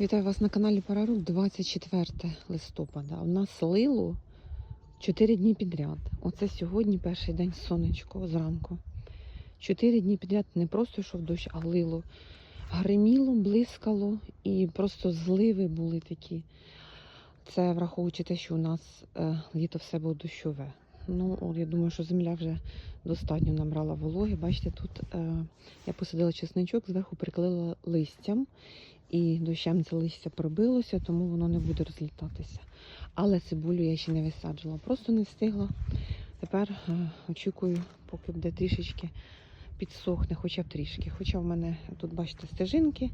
Вітаю вас на каналі Парарук 24 листопада. У нас лило 4 дні підряд. Оце сьогодні перший день сонечко зранку. 4 дні підряд не просто йшов дощ, а лило. Гриміло, блискало і просто зливи були такі. Це враховуючи те, що у нас е, літо все було дощове. Ну, я думаю, що земля вже достатньо набрала вологи. Бачите, тут е, я посадила чесничок, зверху приклеїла листям і дощем це листя пробилося, тому воно не буде розлітатися. Але цибулю я ще не висаджувала, просто не встигла. Тепер е, очікую, поки буде трішечки підсохне, хоча б трішки. Хоча в мене тут, бачите, стежинки.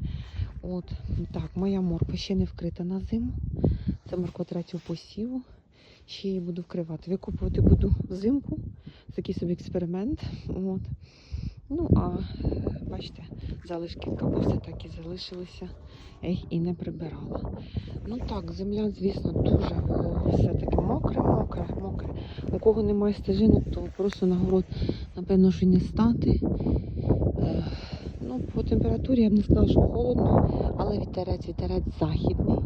От так, моя морква ще не вкрита на зиму. Це морква третього посіву. Ще її буду вкривати. Викопувати буду взимку. Такий собі експеримент. От. Ну, а бачите, залишки капусти так і залишилися. Я і не прибирала. Ну так, земля, звісно, дуже. Все-таки мокре, мокре, мокре. У кого немає стежинок, то просто на город, напевно, що й не стати. Е, Ну, по температурі я б не сказала, що холодно, але вітерець, вітерець західний.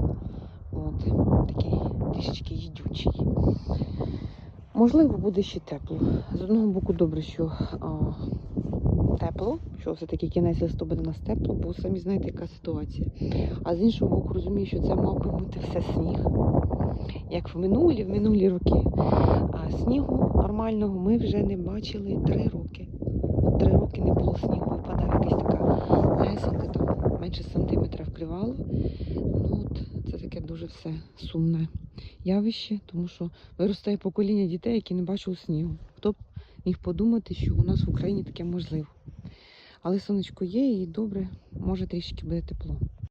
От, такий трішечки їдючий. Можливо, буде ще тепло. З одного боку, добре, що тепло, що все-таки кінець листопада у нас тепло, бо самі знаєте, яка ситуація. А з іншого боку, розумію, що це мав би бути все сніг, як в минулі, в минулі роки. А снігу нормального ми вже не бачили три роки. Три роки не було снігу, випадав якась така лесенка, там менше сантиметра вкривало. Ну от це таке дуже все сумне явище, тому що виростає покоління дітей, які не бачили снігу. Хто б міг подумати, що у нас в Україні таке можливо. Але сонечко є і добре, може трішки буде тепло.